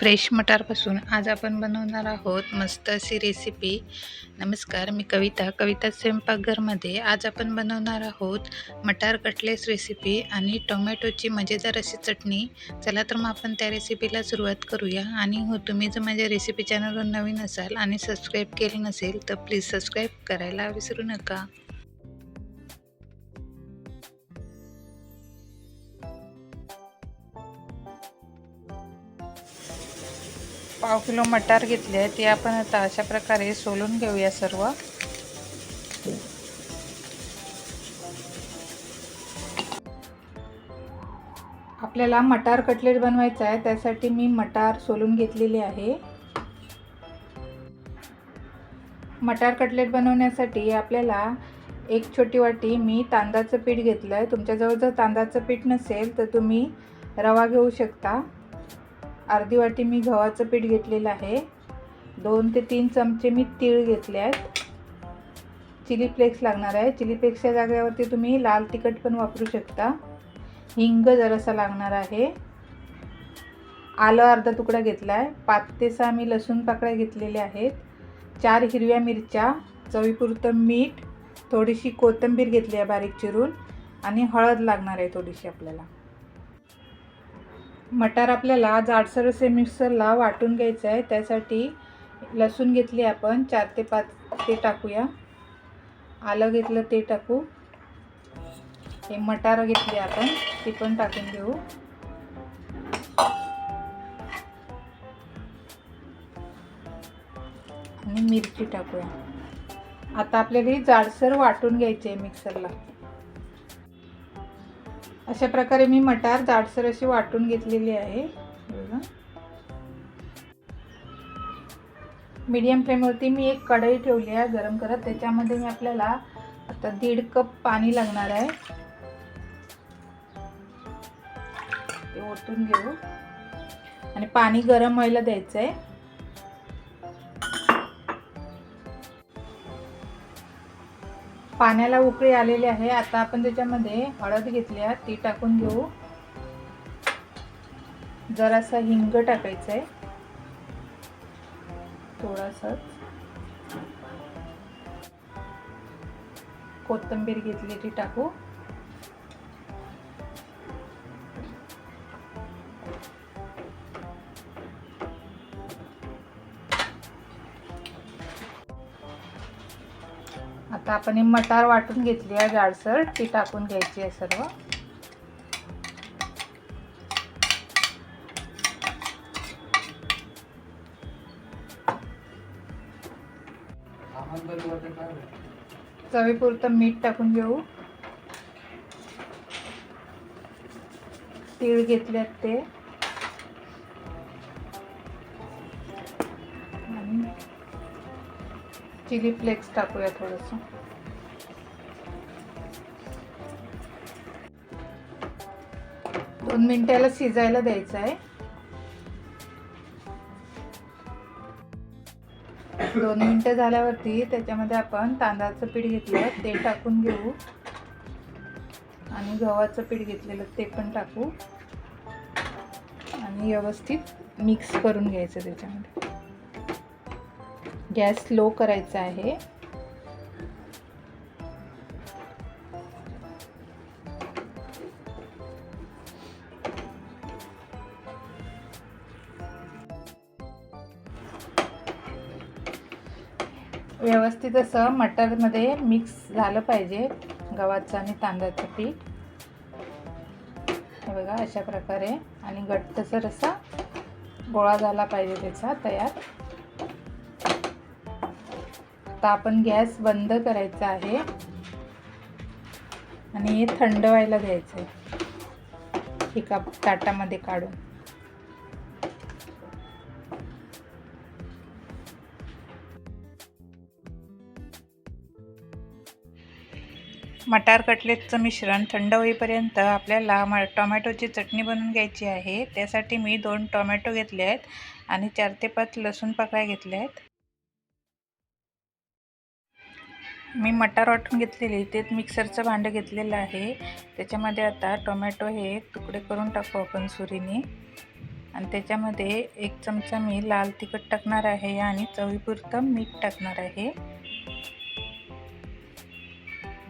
Fresh मटारपासून आज आपण बनवणार आहोत मस्त अशी रेसिपी नमस्कार मी कविता. कविता स्वयंपाकघरमध्ये आज आपण बनवणार आहोत मटार कटलेस रेसिपी आणि टोमॅटोची मजेदार अशी चटणी. चला तर मग आपण त्या रेसिपीला सुरुवात करूया. आणि हो तुम्ही जर माझ्या रेसिपी चॅनलवर नवीन असाल आणि सबस्क्राईब केलं नसेल तर प्लीज सबस्क्राईब करायला विसरू नका. पाव किलो मटार घेतले आहे. ते आपण आता अशा प्रकारे सोलून घेऊया सर्व. आपल्याला मटार कटलेट बनवायचं आहे. त्यासाठी मी मटार सोलून घेतलेले आहे. मटार कटलेट बनवण्यासाठी आपल्याला एक छोटी वाटी मी तांदळाचं पीठ घेतलं आहे तुमच्याजवळ जर तांदळाचं पीठ नसेल तर तुम्ही रवा घेऊ शकता. अर्धी वाटी मी गव्हाचं पीठ घेतलेलं आहे. दोन ते तीन चमचे मी तीळ घेतले आहेत. चिली फ्लेक्स लागणार आहे. चिली फ्लेक्सच्या जागेवरती तुम्ही लाल तिखट पण वापरू शकता. हिंग जरासा लागणार आहे. आलं अर्धा तुकडा घेतला आहे पाच ते सहा मी लसूण पाकळ्या घेतलेल्या आहेत. चार हिरव्या मिरच्या चवीपुरतं मीठ थोडीशी कोथिंबीर घेतली आहे बारीक चिरून आणि हळद लागणार आहे थोडीशी आपल्याला. मटार आपल्याला जाडसर असे मिक्सरला वाटून घ्यायचं आहे. त्यासाठी लसूण घेतली आपण. चार ते पाच ते टाकूया. आलं घेतलं ते टाकू. हे मटार घेतली आपण. ती पण टाकून घेऊ. आणि मिरची टाकूया. आता आपल्याला ही जाडसर वाटून घ्यायची आहे मिक्सरला. अशा प्रकारे मी मटार जाडसर अशी वाटून घेतलेली आहे. बघा. मीडियम फ्लेमवरती मी एक कढई ठेवली आहे गरम करत. त्याच्यामध्ये मी आपल्याला आता दीड कप पाणी लागणार आहे. ते ओतून घेऊ. आणि पाणी गरम व्हायला द्यायचं आहे पाण्याला उकळी आलेली आहे. आता आपण त्याच्यामध्ये हळद घेतली आहे. ती टाकून घेऊ. जरासा हिंग टाकायचं आहे थोडासा. कोथिंबीर घेतली ती टाकू. आता आपण ही मटार वाटून घेतली आहे जाडसर. ती टाकून घ्यायची आहे सर्व. चवीपुरतं मीठ टाकून घेऊ. तीळ घेतले ते. चिली फ्लेक्स टाकूया थोडंसं. दोन मिनिटाला शिजायला द्यायचं आहे दोन मिनटं झाल्यावरती त्याच्यामध्ये आपण तांदळाचं पीठ घेतलं ते टाकून घेऊ. आणि गव्हाचं पीठ घेतलेलं ते पण टाकू. आणि व्यवस्थित मिक्स करून घ्यायचं त्याच्यामध्ये. गॅस लो करायचा आहे. व्यवस्थित असं मटरमध्ये मिक्स झालं पाहिजे गव्हाचं आणि तांदळाचं पीठ. हे बघा अशा प्रकारे. आणि घट्टसर असा गोळा झाला पाहिजे त्याचा तयार. आता आपण गॅस बंद करायचा आहे. आणि हे थंड व्हायला द्यायचं आहे एका ताटामध्ये काढून. मटार कटलेटचं मिश्रण थंड होईपर्यंत आपल्याला म टोमॅटोची चटणी बनवून घ्यायची आहे. त्यासाठी मी दोन टोमॅटो घेतले आहेत आणि चार ते पाच लसूण पाकळ्या घेतल्या आहेत. मी मटार वाटून घेतलेली ते मिक्सरचं भांडं घेतलेलं आहे. त्याच्यामध्ये आता टोमॅटो हे तुकडे करून टाकू आपण सुरीने. आणि त्याच्यामध्ये एक चमचा मी लाल तिखट टाकणार आहे आणि चवीपुरतं मीठ टाकणार आहे.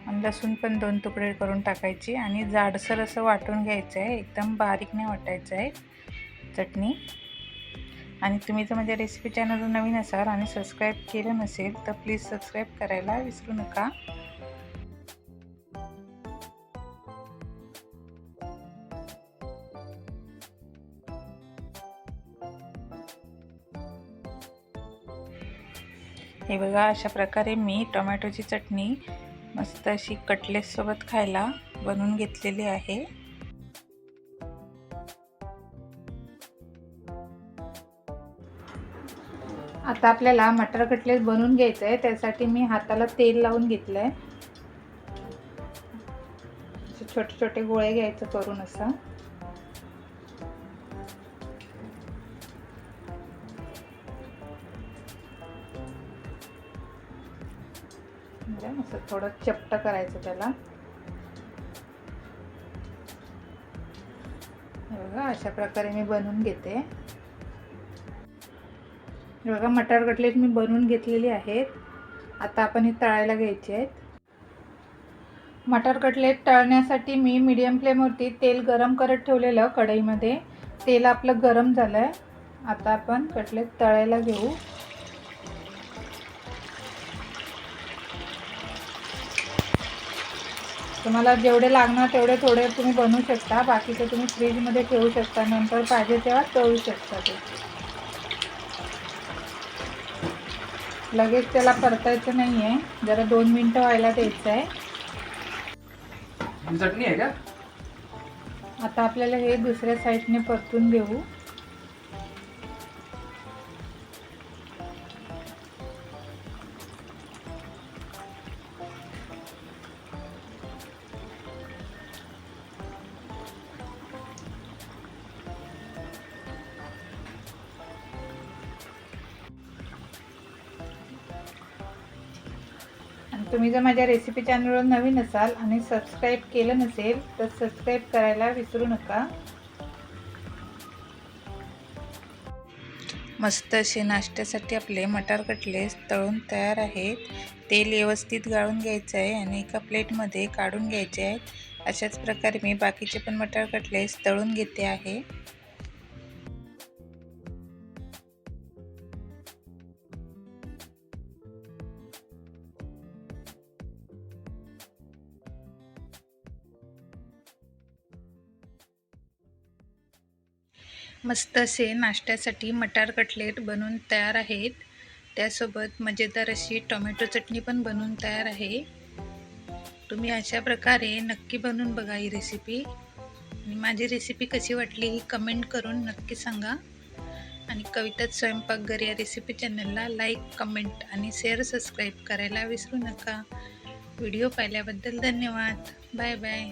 आणि लसूण पण दोन तुकडे करून टाकायची. आणि जाडसर असं वाटून घ्यायचं आहे. एकदम बारीक नाही वाटायचं आहे. चटणी. आणि तुम्ही जर माझ्या रेसिपी चॅनलवर नवीन असाल आणि सबस्क्राईब केलं नसेल तर प्लीज सबस्क्राईब करायला विसरू नका. हे बघा अशा प्रकारे मी टोमॅटोची चटणी मस्त अशी कटलेटसोबत खायला बनवून घेतलेली आहे. आता आपल्याला मटर कटलेट बनवून घ्यायचं आहे. त्यासाठी मी हाताला तेल लावून घेतलं आहे छोटे छोटे गोळे घ्यायचं करून असं. असं थोडं चपट करायचं त्याला. बघा अशा प्रकारे मी बनवून घेते. बघा मटार कटलेट मी बनवून घेतलेली आहेत. आता आपण हे तळायला घ्यायचे आहेत. मटार कटलेट तळण्यासाठी मी मीडियम फ्लेमवरती तेल गरम करत ठेवलेलं कढईमध्ये. तेल आपलं गरम झालं आहे आता आपण कटलेट तळायला घेऊ. तुम्हाला जेवढे लागणार तेवढे थोडे तुम्ही बनवू शकता. बाकीचे तुम्ही फ्रीजमध्ये ठेवू शकता. नंतर पाहिजे तेव्हा तळू शकता ते. लगेच त्याला परतायचं नाही आहे जरा दोन मिनटं व्हायला द्यायचं आहे चटणी आहे का? आता आपल्याला हे दुसऱ्या साईडने परतून घेऊ तुम्ही जर माझ्या रेसिपी चॅनलवर नवीन असाल आणि सबस्क्राईब केलं नसेल तर सबस्क्राईब करायला विसरू नका. मस्त असे नाश्त्यासाठी आपले मटार कटलेस तळून तयार आहेत. तेल व्यवस्थित गाळून घ्यायचं आहे आणि एका प्लेटमध्ये काढून घ्यायचे आहेत. अशाच प्रकारे मी बाकीचे पण मटार कटलेस तळून घेते आहे. मस्त असे नाश्त्यासाठी मटार कटलेट बनवून तयार आहेत. त्यासोबत मजेदार अशी टोमॅटो चटणी पण बनवून तयार आहे. तुम्ही अशा प्रकारे नक्की बनवून बघा ही रेसिपी आणि माझी रेसिपी कशी वाटली ही कमेंट करून नक्की सांगा. आणि कविताच स्वयंपाकघर या रेसिपी चॅनलला लाईक कमेंट आणि शेअर सबस्क्राईब करायला विसरू नका. व्हिडिओ पाहिल्याबद्दल धन्यवाद. Bye bye